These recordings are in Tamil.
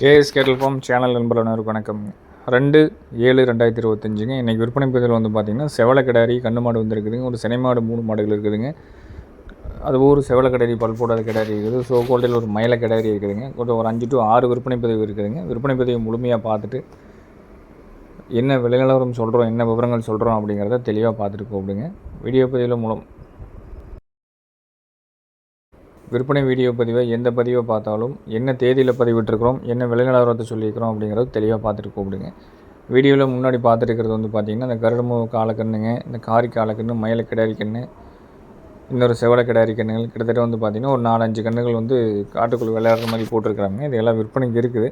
கேஎஸ் கேட்டல் ஃபார்ம் சேனல் நண்பர்களுக்கு வணக்கம். ரெண்டு ஏழு ரெண்டாயிரத்தி இருபத்தஞ்சுங்க. இன்றைக்கி விற்பனை பதிவில் வந்து பார்த்திங்கன்னா செவலை கிடாரி கண்ணு மாடு வந்துருக்குதுங்க. ஒரு சினை மாடு மூணு மாடுகள் இருக்குதுங்க. அது ஒரு செவலை கிடாரி பல் போடாத கிடாரி இருக்குது. ஸோ கோல்டில் ஒரு மயில கிடாரி இருக்குதுங்க. கொஞ்சம் ஒரு அஞ்சு டு ஆறு விற்பனை பதிவு இருக்குதுங்க. விற்பனை பதிவை முழுமையாக பார்த்துட்டு என்ன விலை நிலவரம் சொல்கிறோம் என்ன விவரங்கள் சொல்கிறோம் அப்படிங்கிறத தெளிவாக பார்த்துட்டு கூப்பிடுங்க வீடியோ பதிவில் மூலம் விற்பனை வீடியோ பதிவை எந்த பதிவை பார்த்தாலும் என்ன தேதியில் பதிவிட்டிருக்கிறோம் என்ன விலைநிலவரத்தை சொல்லியிருக்கிறோம் அப்படிங்கிறத தெளிவாக பார்த்துட்டு கூப்பிடுங்க. வீடியோவில் முன்னாடி பார்த்துருக்கிறது வந்து பார்த்திங்கன்னா இந்த கருடமு காலக்கண்ணுங்க இந்த காரி காலக்கண்ணு மயில கிடாரி கண்ணு இன்னொரு செவலை கிடாரி கண்ணுகள் கிட்டத்தட்ட வந்து பார்த்திங்கன்னா ஒரு நாலஞ்சு கண்ணுகள் வந்து காட்டுக்குள்ளே விளையாடுற மாதிரி போட்டிருக்கிறாங்க. இது எல்லாம் விற்பனைக்கு இருக்குது.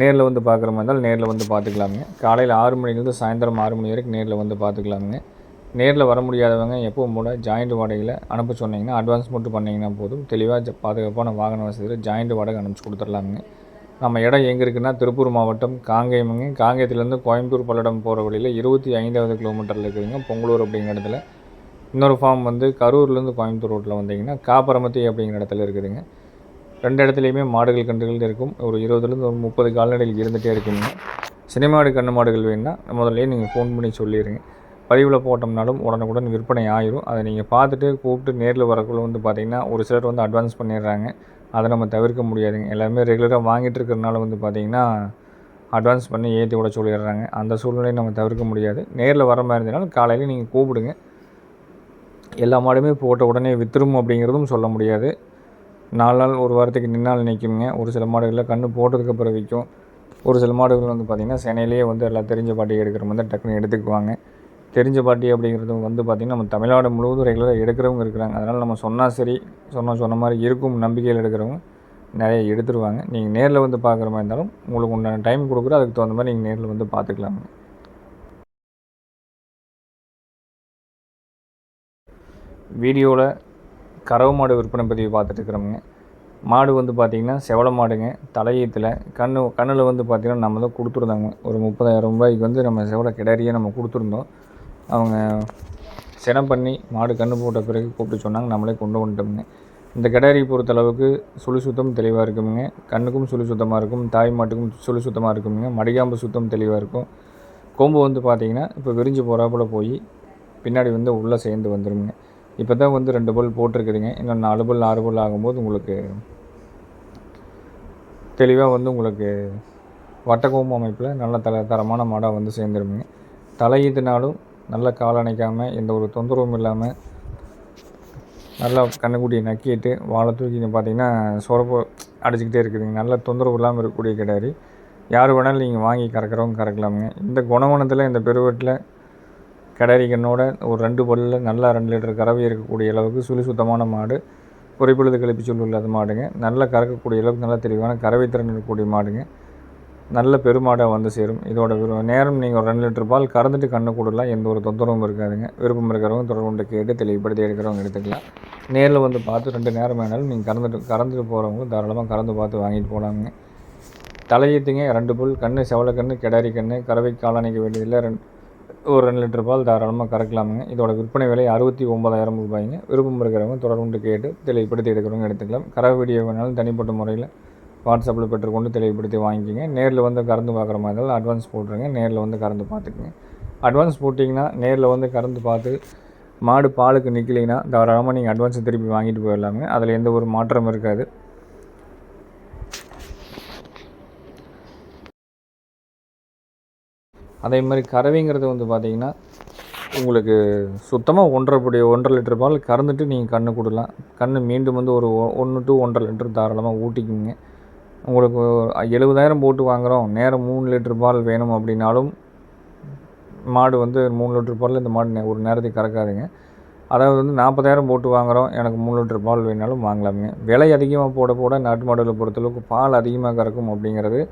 நேரில் வந்து பார்க்குற மாதிரி இருந்தால் நேரில் வந்து பார்த்துக்கலாமுங்க காலையில் ஆறு மணிலேருந்து சாயந்தரம் ஆறு மணி வரைக்கும் நேரில் வந்து பார்த்துக்கலாமுங்க நேரில் வர முடியாதவங்க எப்பவும் போல் ஜாயிண்ட் வாடகையில் அனுப்ப சொன்னீங்கன்னா அட்வான்ஸ் மட்டும் பண்ணிங்கன்னா போதும். தெளிவாக பாதுகாப்பான வாகன வசதியில் ஜாயிண்ட் வாடகை அனுப்பிச்சு கொடுத்துர்லாமுங்க நம்ம இடம் எங்கே இருக்குன்னா திருப்பூர் மாவட்டம் காங்கேயமுங்க. காங்கேயத்துலேருந்து கோயம்புத்தூர் பல்லடம் போகிற வழியில் இருபத்தி ஐந்தாவது கிலோமீட்டரில் இருக்குதுங்க பொங்கலூர் அப்படிங்கிற இடத்துல. இன்னொரு ஃபார்ம் வந்து கரூர்லேருந்து கோயம்புத்தூர் ரோட்டில் வந்தீங்கன்னா காப்பரமத்தி அப்படிங்கிற இடத்துல இருக்குதுங்க. ரெண்டு இடத்துலையுமே மாடுகள் கன்றுகள் இருக்கும். ஒரு இருபதுலேருந்து ஒரு முப்பது கால்நடைகள் இருந்துகிட்டே இருக்குங்க சினிமாடு கண்ணு மாடுகள் வேணுன்னா முதல்ல நீங்கள் ஃபோன் பண்ணி சொல்லிடுங்க பதிவில் போட்டோம்னாலும் உடனுக்குடன் விற்பனை ஆயிரும். அதை நீங்கள் பார்த்துட்டு கூப்பிட்டு நேரில் வரக்குள்ள வந்து பார்த்தீங்கன்னா ஒரு சிலர் வந்து அட்வான்ஸ் பண்ணிடுறாங்க. அதை நம்ம தவிர்க்க முடியாதுங்க. எல்லாமே ரெகுலராக வாங்கிட்டு இருக்கிறனால வந்து பார்த்திங்கன்னா அட்வான்ஸ் பண்ணி ஏற்றி விட சொல்லிடுறாங்க. அந்த சூழ்நிலையை நம்ம தவிர்க்க முடியாது. நேரில் வர மாதிரி இருந்தனால காலையில் நீங்கள் கூப்பிடுங்க. எல்லா மாடுமே போட்ட உடனே வித்துரும் அப்படிங்கிறதும் சொல்ல முடியாது. நாலு நாள் ஒரு வாரத்துக்கு நின்னால் நிற்குங்க ஒரு சில மாடுகளில் கன்று போட்டதுக்கு அப்புறம் விற்கும். ஒரு சில மாடுகள் வந்து பார்த்திங்கன்னா சென்னையிலேயே வந்து எல்லாம் தெரிஞ்ச பாட்டி எடுக்கிற மாதிரி டக்குன்னு எடுத்துக்குவாங்க. தெரிஞ்ச பாட்டி அப்படிங்கிறது வந்து பார்த்திங்கன்னா நம்ம தமிழ்நாடு முழுவதும் ரெகுலராக எடுக்கிறவங்க இருக்கிறாங்க. அதனால் நம்ம சொன்னால் சரி சொன்னால் சொன்ன மாதிரி இருக்கும் நம்பிக்கையில் எடுக்கிறவங்க நிறைய எடுத்துருவாங்க. நீங்கள் நேரில் வந்து பார்க்குற மாதிரி இருந்தாலும் உங்களுக்கு உண்டான டைம் கொடுக்குறோம் அதுக்கு தகுந்த மாதிரி நீங்கள் நேரில் வந்து பார்த்துக்கலாங்க வீடியோவில் கறவு மாடு விற்பனை பதிவு பார்த்துட்டு மாடு வந்து பார்த்திங்கன்னா செவள மாடுங்க. தலையீத்தில் கண்ணு கண்ணில் வந்து பார்த்திங்கன்னா நம்ம தான் கொடுத்துருந்தாங்க. ஒரு முப்பதாயிரம் ரூபாய்க்கு வந்து நம்ம செவளை கிடாரியை நம்ம கொடுத்துருந்தோம். அவங்க சினம் பண்ணி மாடு கன்று போட்ட பிறகு கூப்பிட்டு சொன்னாங்க நம்மளே கொண்டு வந்துட்டோம்ங்க இந்த கிடாரி பொறுத்தளவுக்கு சுழி சுத்தம் தெளிவாக இருக்குமுங்க. கண்ணுக்கும் சுழி சுத்தமாக இருக்கும் தாய் மாட்டுக்கும் சுழி சுத்தமாக இருக்குமுங்க. மடிகாம்பு சுத்தம் தெளிவாக இருக்கும். கொம்பு வந்து பார்த்திங்கன்னா இப்போ விரிஞ்சு போகிறாப்புல போய் பின்னாடி வந்து உள்ளே சேர்ந்து வந்துடுங்க இப்போ தான் வந்து ரெண்டு பல் போட்டிருக்குதுங்க. இன்னும் நாலு பல் ஆறு பல் ஆகும்போது உங்களுக்கு தெளிவாக வந்து உங்களுக்கு வட்டக்கோம்பு அமைப்பில் நல்ல தர தரமான மாடாக வந்து சேர்ந்துருமுங்க. தலையீதுனாலும் நல்ல காலணைக்காமல் எந்த ஒரு தொந்தரவும் இல்லாமல் நல்லா கண்ணுக்குட்டியை நக்கிட்டு வாழை தூக்கி பார்த்தீங்கன்னா சொரப்பு அடிச்சுக்கிட்டே இருக்குதுங்க. நல்ல தொந்தரவு இல்லாமல் இருக்கக்கூடிய கிடாரி. யார் வேணாலும் நீங்கள் வாங்கி கறக்கிறவங்க கறக்கலாமுங்க. இந்த குணவனத்தில் இந்த பெருவெட்டில் கிடாரி கண்ணோட ஒரு ரெண்டு பல்லில் நல்லா ரெண்டு லிட்டர் கறவை இருக்கக்கூடிய அளவுக்கு சுழி சுத்தமான மாடு. குறைப்பொழுது கழிப்பு சொல்லு இல்லாத மாடுங்க. நல்லா கறக்கக்கூடிய அளவுக்கு நல்லா தெளிவான கறவை திறன் இருக்கக்கூடிய மாடுங்க. நல்ல பெருமாடாக வந்து சேரும். இதோட நேரம் நீங்கள் ஒரு ரெண்டு லிட்டர் பால் கறந்துட்டு கண்ணு கூடலாம். எந்த ஒரு தொந்தரவும் இருக்காதுங்க. விருப்பம் இருக்கிறவங்க தொடர்புண்டு கேட்டு தெளிவுபடுத்தி எடுக்கிறவங்க எடுத்துக்கலாம். நேரில் வந்து பார்த்து ரெண்டு நேரம் வேணாலும் நீங்கள் கறந்துட்டு கறந்துட்டு போகிறவங்க தாராளமாக கறந்து பார்த்து வாங்கிட்டு போகலாங்க தலையீத்துங்க ரெண்டு புல் கண்ணு செவலை கண்ணு கிடாரி கண்ணு கறவை காலணிக்க வேண்டியதில்லை ரெண்டு ஒரு ரெண்டு லிட்டர் பால் தாராளமாக கறக்கலாமுங்க. இதோட விற்பனை விலை அறுபத்தி ஒன்பதாயிரம் ரூபாய்ங்க. விருப்பம் இருக்கிறவங்க தொடர்புண்டு கேட்டு தெளிவுபடுத்தி எடுக்கிறவங்க எடுத்துக்கலாம். கறவை வீடியோ வேணாலும் தனிப்பட்ட முறையில் வாட்ஸ்அப்பில் பெற்றுக்கொண்டு தெளிவுபடுத்தி வாங்கிக்கிங்க. நேரில் வந்து கறந்து பார்க்குற மாதிரி இருந்தாலும் அட்வான்ஸ் போட்டுருங்க. நேரில் வந்து கறந்து பார்த்துக்குங்க. அட்வான்ஸ் போட்டிங்கன்னா நேரில் வந்து கறந்து பார்த்து மாடு பாலுக்கு நிற்கலைன்னா தாராளமாக நீங்கள் அட்வான்ஸை திருப்பி வாங்கிட்டு போயிடலாங்க. அதில் எந்த ஒரு மாற்றமும் இருக்காது. அதே மாதிரி கறவைங்கிறது வந்து பார்த்திங்கன்னா உங்களுக்கு சுத்தமாக ஒன்றரை படி ஒன்றரை லிட்டர் பால் கறந்துட்டு நீங்கள் கண்ணு கொடுக்கலாம் கண்ணு மீண்டும் வந்து ஒரு ஒன்று டு ஒன்றரை லிட்டர் தாராளமாக ஊட்டிக்குங்க. உங்களுக்கு எழுபதாயிரம் போட்டு வாங்குகிறோம் நேரம் மூணு லிட்டர் பால் வேணும் அப்படின்னாலும் மாடு வந்து மூணு லிட்டர் பாலில் இந்த மாடு நே- ஒரு நேரத்துக்கு கறக்காதுங்க. அதாவது வந்து நாற்பதாயிரம் போட்டு வாங்குகிறோம் எனக்கு மூணு லிட்டர் பால் வேணாலும் வாங்கலாமுங்க விலை அதிகமாக போட போட நாட்டு மாடுகளை பொறுத்தளவுக்கு பால் அதிகமாக கறக்கும் அப்படிங்கிறது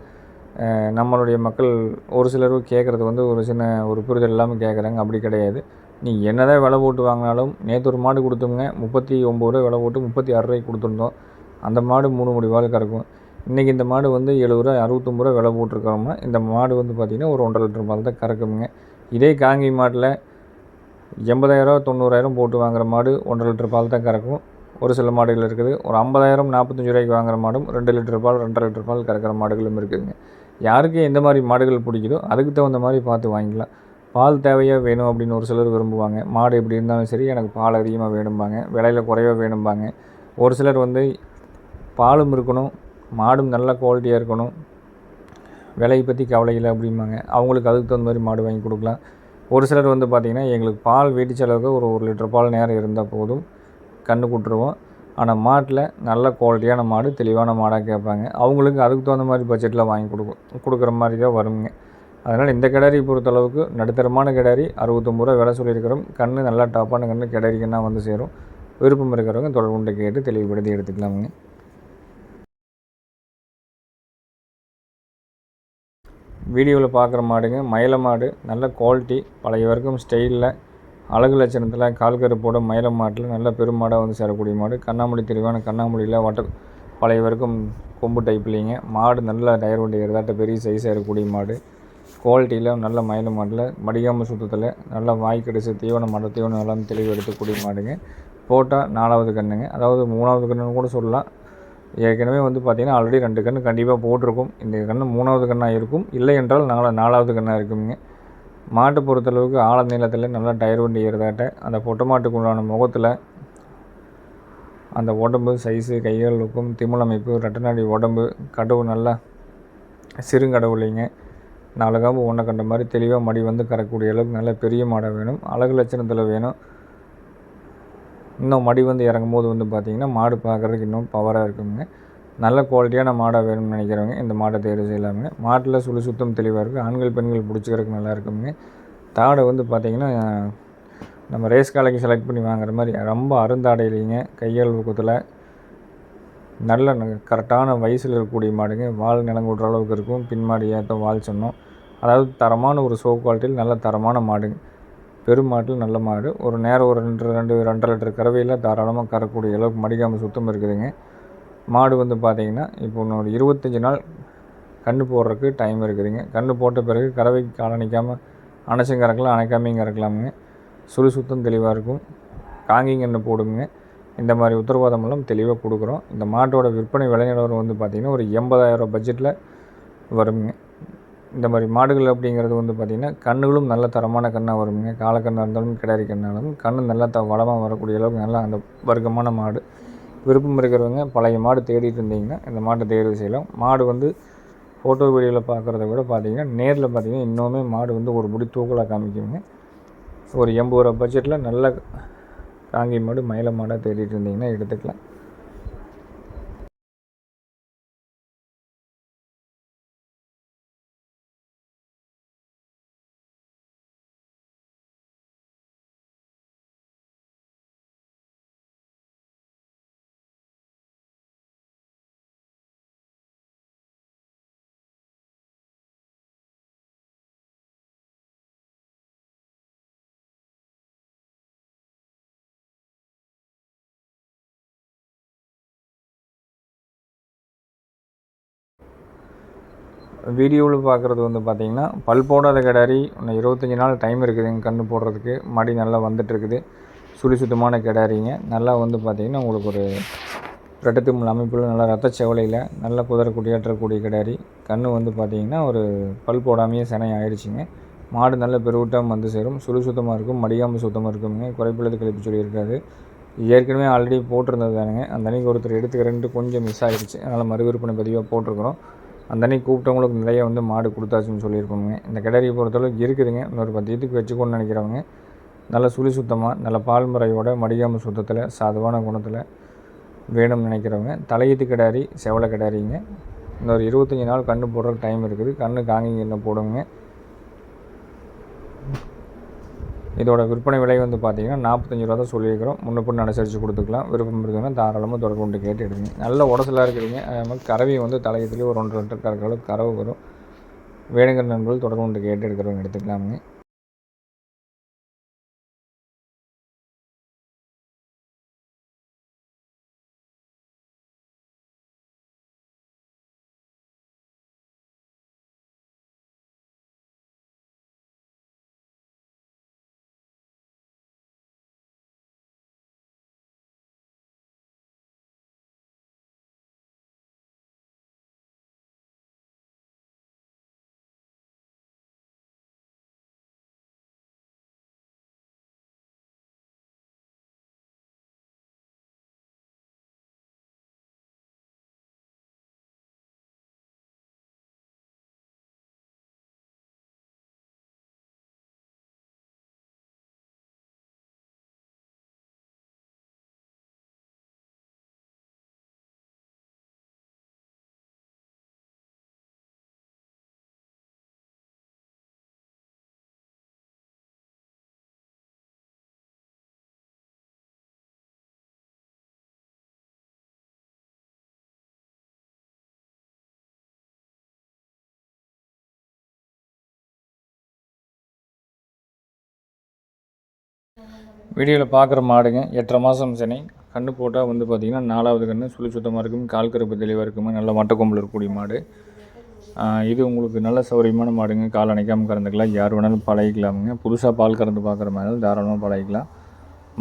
நம்மளுடைய மக்கள் ஒரு சிலர் கேட்குறது வந்து ஒரு சின்ன ஒரு புரிதல் இல்லாமல் கேட்குறாங்க அப்படி கிடையாது. நீ என்னதான் விலை போட்டு வாங்கினாலும் நேற்று ஒரு மாடு கொடுத்தோங்க முப்பத்தி ஒம்பது ரூபா விலை போட்டு முப்பத்தி ஆறு ரூபாய்க்கு கொடுத்துருந்தோம். அந்த மாடு மூணு முடி பால் கறக்கும். இன்றைக்கி இந்த மாடு வந்து எழுபது ரூபா அறுபத்தொம்பது ரூபா விலை போட்டிருக்கோம்னா இந்த மாடு வந்து பார்த்திங்கன்னா ஒரு ஒன்றரை லிட்டர் பால் தான் கறக்குமுங்க இதே காங்கி மாட்டில் எண்பதாயிரம் தொண்ணூறாயிரம் போட்டு வாங்குற மாடு ஒன்றரை லிட்டர் பால் தான் கறக்கும். ஒரு சில மாடுகள் இருக்குது. ஒரு ஐம்பதாயிரம் நாற்பத்தஞ்சு ரூபாய்க்கு வாங்குற மாடும் ரெண்டு லிட்டர் பால் ரெண்டரை லிட்டர் பால் கறக்கிற மாடுகளும் இருக்குதுங்க. யாருக்கு எந்த மாதிரி மாடுகள் பிடிக்குதோ அதுக்கு தகுந்த மாதிரி பார்த்து வாங்கிக்கலாம். பால் தேவையாக வேணும் அப்படின்னு ஒரு சிலர் விரும்புவாங்க. மாடு எப்படி இருந்தாலும் சரி எனக்கு பால் அதிகமாக வேணும்பாங்க. விலையில் குறைவாக வேணும்பாங்க. ஒரு சிலர் வந்து பாலும் இருக்கணும் மாடும் நல்ல குவாலிட்டியாக இருக்கணும். விலையை பற்றி கவலை இல்லை அப்படிம்பாங்க. அவங்களுக்கு அதுக்கு தகுந்த மாதிரி மாடு வாங்கி கொடுக்கலாம். ஒரு சிலர் வந்து பார்த்திங்கன்னா எங்களுக்கு பால் வீட்டு செலவுக்கு ஒரு ஒரு லிட்டர் பால் நேரம் இருந்தால் போதும். கன்று கொடுத்துருவோம் ஆனால் மாட்டில் நல்ல குவாலிட்டியான மாடு தெளிவான மாடாக கேட்பாங்க. அவங்களுக்கு அதுக்கு தகுந்த மாதிரி பட்ஜெட்டில் வாங்கி கொடுக்கும் கொடுக்குற மாதிரி தான் வருங்க. அதனால் இந்த கிடாரி பொறுத்தளவுக்கு நடுத்தரமான கிடாரி அறுபத்தொம்பது ரூபா விலை சொல்லியிருக்கிறோம். கன்று நல்லா டாப்பான கன்று கிடாரிக்குன்னா வந்து சேரும். விருப்பம் இருக்கிறவங்க தொடர்புண்டு கேட்டு தெளிவுபடுத்தி எடுத்துக்கலாமுங்க. வீடியோவில் பார்க்குற மாடுங்க. மயில மாடு. நல்ல குவாலிட்டி பழைய வரைக்கும் ஸ்டைலில் அழகு லட்சணத்தில் கால் கருப்போட மயில மாட்டில் நல்ல பெருமாடாக வந்து சேரக்கூடிய மாடு. கண்ணாமொழி தெளிவான கண்ணாமொழியில் வட்ட பழைய வரைக்கும் கொம்பு டைப்லிங்க மாடு நல்ல டயர் வண்டி ஏறதாட்ட பெரிய சைஸாக இருக்கக்கூடிய மாடு. குவாலிட்டியில் நல்ல மயில மாட்டில். மடிகாமல் சுத்தத்தில் நல்ல வாய் கடிச்சு தீவன மாடு தீவனம் எல்லாம் தெளிவு எடுத்துக்கூடிய மாடுங்க. போட்டால் நாலாவது கண்ணுங்க. அதாவது மூணாவது கண்ணுன்னு கூட சொல்லலாம். ஏற்கனவே வந்து பார்த்திங்கன்னா ஆல்ரெடி ரெண்டு கன்று கண்டிப்பாக போட்டிருக்கும். இந்த கன்று மூணாவது கண்ணாக இருக்கும். இல்லை என்றால் நாலு நாலாவது கண்ணாக இருக்குங்க மாட்டை பொறுத்தளவுக்கு ஆழ நீளத்தில் நல்லா டயர் வண்டி ஏறுதாட்ட. அந்த பொட்டை மாட்டுக்கு உண்டான முகத்தில் அந்த உடம்பு சைஸு கைகள் லுக்கும் திமிழ் அமைப்பு ரெட்டநாடி உடம்பு கடவு நல்லா சிறுங்கடவுளிங்க. நாலு காம்பு ஒன்றை கண்ட மாதிரி தெளிவாக மடி வந்து கரக்கூடிய அளவுக்கு நல்ல பெரிய மாடை வேணும். அழகு லட்சணத்தில் வேணும். இன்னும் மடி வந்து இறங்கும் போது வந்து பார்த்திங்கன்னா மாடு பார்க்குறதுக்கு இன்னும் பவராக இருக்குங்க. நல்ல குவாலிட்டியான மாடாக வேணும்னு நினைக்கிறவங்க இந்த மாடை தேர்வு செய்யலாமுங்க. மாட்டில் சுழி சுத்தம் தெளிவாக இருக்குது ஆண்கள் பெண்கள் பிடிச்சிக்கிறதுக்கு நல்லா இருக்குங்க. தாடை வந்து பார்த்திங்கன்னா நம்ம ரேஸ் காலைக்கு செலக்ட் பண்ணி வாங்குற மாதிரி ரொம்ப அருந்தாடை இல்லைங்க கையால் ஊக்கத்தில் நல்ல கரெக்டான வயசில் இருக்கக்கூடிய மாடுங்க. வால் நிலங்குடுற அளவுக்கு இருக்கும். பின்மாடி ஏற்ற வால் சொன்னோம். அதாவது தரமான ஒரு சோ குவாலிட்டியில் நல்ல தரமான மாடுங்க. பெருமாட்டில் நல்ல மாடு. ஒரு நேரம் ஒரு ரெண்டு ரெண்டு ரெண்டரை லிட்டர் கறவையில் தாராளமாக கறக்கூடிய அளவுக்கு மடிக்காமல் சுத்தம் இருக்குதுங்க. மாடு வந்து பார்த்திங்கன்னா இப்போ ஒரு இருபத்தஞ்சி நாள் கன்று போடுறதுக்கு டைம் இருக்குதுங்க. கன்று போட்ட பிறகு கறவைக்கு காலணிக்காமல் அணைச்சும் கறக்கலாம் அணைக்காமையும் கறக்கலாமுங்க. சுழி சுத்தம் தெளிவாக இருக்கும் காங்கிங்கன்று போடுங்க. இந்த மாதிரி உத்தரவாதம் எல்லாம் தெளிவாக கொடுக்குறோம். இந்த மாட்டோட விற்பனை விலை நிலவரம் வந்து பார்த்திங்கன்னா ஒரு எண்பதாயிரம் பட்ஜெட்டில் வருங்க. இந்த மாதிரி மாடுகள் அப்படிங்கிறது வந்து பார்த்திங்கன்னா கண்ணுகளும் நல்ல தரமான கண்ணாக வருங்க காலக்கண்ணாக இருந்தாலும் கிடாரி கண்ணாலும் கண் நல்லா த வளமாக வரக்கூடிய அளவுக்கு நல்லா அந்த வர்க்கமான மாடு. விருப்பம் இருக்கிறவங்க பழைய மாடு தேடிட்டு இருந்தீங்கன்னா இந்த மாட்டை தேர்வு செய்யலாம். மாடு வந்து ஃபோட்டோ வீடியோவில் பார்க்குறத விட பார்த்திங்கன்னா நேரில் பார்த்திங்கன்னா இன்னுமே மாடு வந்து ஒரு முடி தூக்கலாக காமிக்குங்க ஒரு எண்பது ரூபா பட்ஜெட்டில் நல்ல காங்கி மாடு மயில மாடாக தேடிட்டு இருந்தீங்கன்னா எடுத்துக்கலாம். வீடியோவில் பார்க்குறது வந்து பார்த்திங்கன்னா பல் போடாத கிடாரி இன்னும் இருபத்தஞ்சி நாள் டைம் இருக்குதுங்க கன்று போடுறதுக்கு. மடி நல்லா வந்துட்டுருக்குது. சுழி சுத்தமான கிடாரிங்க. நல்லா வந்து பார்த்திங்கன்னா உங்களுக்கு ஒரு ரெட்டத்தும்மல் அமைப்பில் நல்லா ரத்த செவலையில் நல்லா குதிரை குடியேற்றக்கூடிய கிடாரி. கன்று வந்து பார்த்திங்கன்னா ஒரு பல் போடாமையே சினை ஆயிடுச்சுங்க. மாடு நல்ல பெருவிட்டம் வந்து சேரும். சுழி சுத்தமாக இருக்கும் மடியாமல் சுத்தமாக இருக்குங்க குறைப்பிள்ளது கழிப்பு சொல்லி இருக்காது ஏற்கனவே ஆல்ரெடி போட்டிருந்தது தானுங்க. அந்த அன்றைக்கி ஒருத்தர் எடுத்துக்கிறேன்ட்டு கொஞ்சம் மிஸ் ஆகிடுச்சு அதனால் மறுவிற்பனை பதிவாக போட்டிருக்கிறோம். அந்த அன்றைக்கி கூப்பிட்டவங்களுக்கு நிறைய வந்து மாடு கொடுத்தாச்சுன்னு சொல்லியிருக்கோங்க. இந்த கிடாரியை பொறுத்தளவுக்கு இருக்குதுங்க. இன்னொரு பத்து இதுக்கு வச்சுக்கோன்னு நினைக்கிறவங்க நல்ல சுழி சுத்தமாக நல்ல பால் முறையோட மடிகாம சுத்தத்தில் சாதுவான குணத்தில் வேணும்னு நினைக்கிறவங்க தலையீத்து கிடாரி செவலை கிடாரிங்க. இன்னொரு இருபத்தஞ்சி நாள் கன்று போடுறதுக்கு டைம் இருக்குது. கன்று காங்கிங்க போடுங்க. இதோட விற்பனை விலை வந்து பார்த்தீங்கன்னா நாற்பத்தஞ்சு ரூபா தான் சொல்லியிருக்கிறோம். முன்ன பின்ன அனுசரித்து கொடுத்துக்கலாம். விருப்பம் இருக்குதுன்னா தாராளமாக தொடர்பு கொண்டு கேட்டு எடுங்க. நல்ல உடசலாக இருக்கிறீங்க. அதே மாதிரி கறவையும் வந்து தலையத்துலேயே ஒரு ஒன்று ரெண்டு கறக்கிற அளவுக்கு வரும். வேணுங்கிற நண்பர்கள் தொடர்பு கொண்டு கேட்டு எடுக்கிறவங்க எடுத்துக்கலாமுங்க. வீடியோவில் பார்க்குற மாடுங்க எட்டரை மாதம் சனி கண்ணு போட்டால் வந்து பார்த்திங்கன்னா நாலாவது கன்று சுழி சுத்தமாக இருக்கும் கால் கருப்பு தெளிவாக இருக்குமே நல்ல மட்டக்கொம்பில் இருக்கக்கூடிய மாடு. இது உங்களுக்கு நல்ல சௌகரியமான மாடுங்க. கால் அணைக்காமல் கறந்துக்கலாம். யார் வேணாலும் பழகிக்கலாமுங்க. புதுசாக பால் கறந்து பார்க்குற மாதிரி தாராளமாக பழகிக்கலாம்.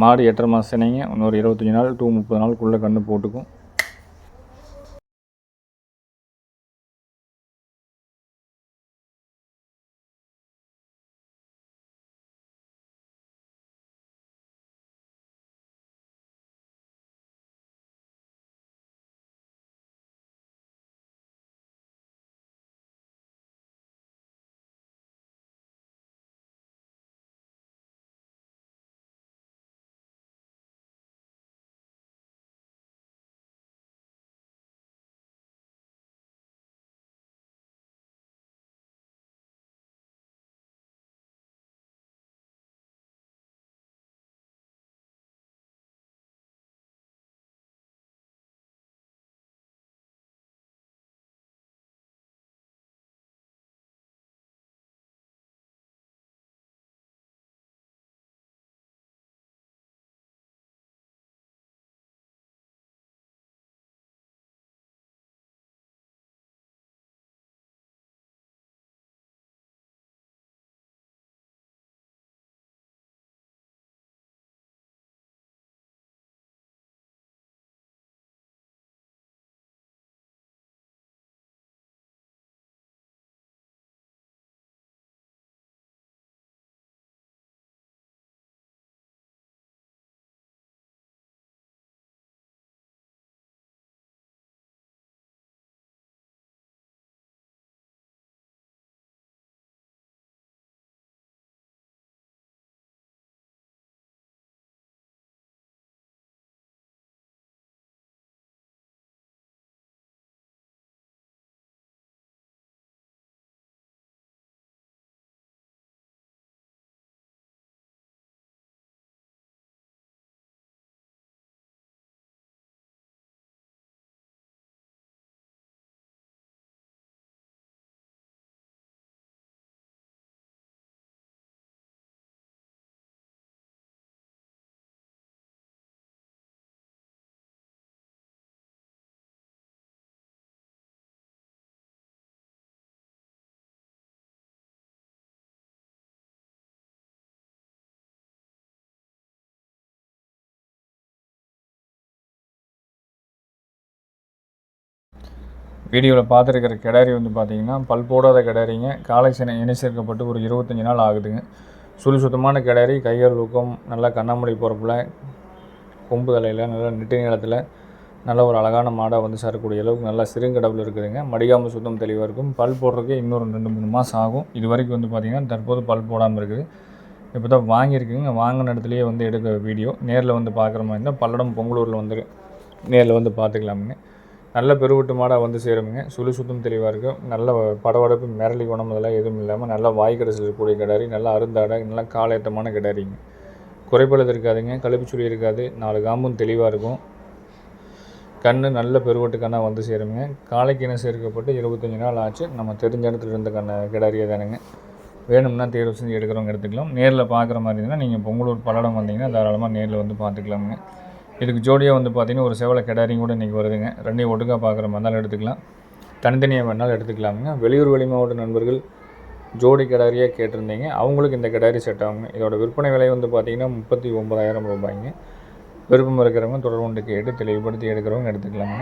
மாடு எட்டரை மாதம் சனிங்க இன்னொரு இருபத்தஞ்சி நாள் டூ முப்பது நாளுக்குள்ளே கன்று போட்டுக்கும். வீடியோவில் பார்த்துருக்கிற கிடாரி வந்து பார்த்தீங்கன்னா பல் போடாத கிடாரிங்க. காலை சினை இணை சேர்க்கப்பட்டு ஒரு இருபத்தஞ்சி நாள் ஆகுதுங்க. சுழி சுத்தமான கிடாரி கைகள் ஊக்கம் நல்லா கண்ணாமூடி போகிறப்பில் கொம்பு தலையில் நல்லா நெட்டு நிலத்தில் நல்ல ஒரு அழகான மாடாக வந்து சேரக்கூடிய அளவுக்கு நல்லா சிறுங்கடவில் இருக்குதுங்க. மடிகாமல் சுத்தம் தெளிவாக இருக்கும். பல் போடுறதுக்கு இன்னொரு ரெண்டு மூணு மாதம் ஆகும். இது வரைக்கும் வந்து பார்த்திங்கன்னா தற்போது பல் போடாமல் இருக்குது. இப்போ தான் வாங்கியிருக்குங்க. வாங்கின இடத்துலையே வந்து எடுக்க வீடியோ. நேரில் வந்து பார்க்குற மாதிரி இருந்தால் பல்லடம் பொங்கலூரில் வந்து நேரில் வந்து பார்த்துக்கலாமுங்க நல்ல பெருவெட்டு மாடாக வந்து சேருமுங்க. சுழி சுத்தம் தெளிவாக இருக்கும் நல்ல படவடப்பு மிரளி குணம் அதெல்லாம் எதுவும் இல்லாமல் நல்லா வாய் கடை இருக்கக்கூடிய கிடாரி நல்லா அருந்தாடை நல்லா காலேத்தமான கிடாரிங்க. குறைபழுது இருக்காதுங்க. கழுப்பு சுழி இருக்காது. நாலு காம்பும் தெளிவாக இருக்கும். கண்ணு நல்ல பெருவட்டு கண்ணாக வந்து சேருங்க காலைக்கு இனம் சேர்க்கப்பட்டு இருபத்தஞ்சி நாள் ஆச்சு. நம்ம தெரிஞ்ச இடத்துல இருந்த கண்ணை கிடாரியே தானுங்க. வேணும்னா தேர்வு செஞ்சு எடுக்கிறவங்க எடுத்துக்கலாம். நேரில் பார்க்குற மாதிரி இருந்தால் நீங்கள் பொங்கலூர் பல்லடம் வந்தீங்கன்னா தாராளமாக நேரில் வந்து பார்த்துக்கலாமுங்க இதுக்கு ஜோடியாக வந்து பார்த்தீங்கன்னா ஒரு செவலை கெடாரியும் கூட இன்றைக்கி வருதுங்க. ரெண்டையும் ஒட்டுக்கா பார்க்குற மாதிரி இருந்தாலும் எடுத்துக்கலாம். தனித்தனியாக வேணாலும் எடுத்துக்கலாமுங்க. வெளியூர் வெளி மாவட்ட நண்பர்கள் ஜோடி கிடாரியாக கேட்டிருந்தீங்க. அவங்களுக்கு இந்த கெடாரி செட் ஆகுங்க. இதோட விற்பனை விலை வந்து பார்த்தீங்கன்னா முப்பத்தி ஒம்பதாயிரம் ரூபாய்ங்க. விருப்பம் இருக்கிறவங்க தொடர்பு கொண்டு கேட்டு தெளிவுபடுத்தி எடுக்கிறவங்க எடுத்துக்கலாங்க.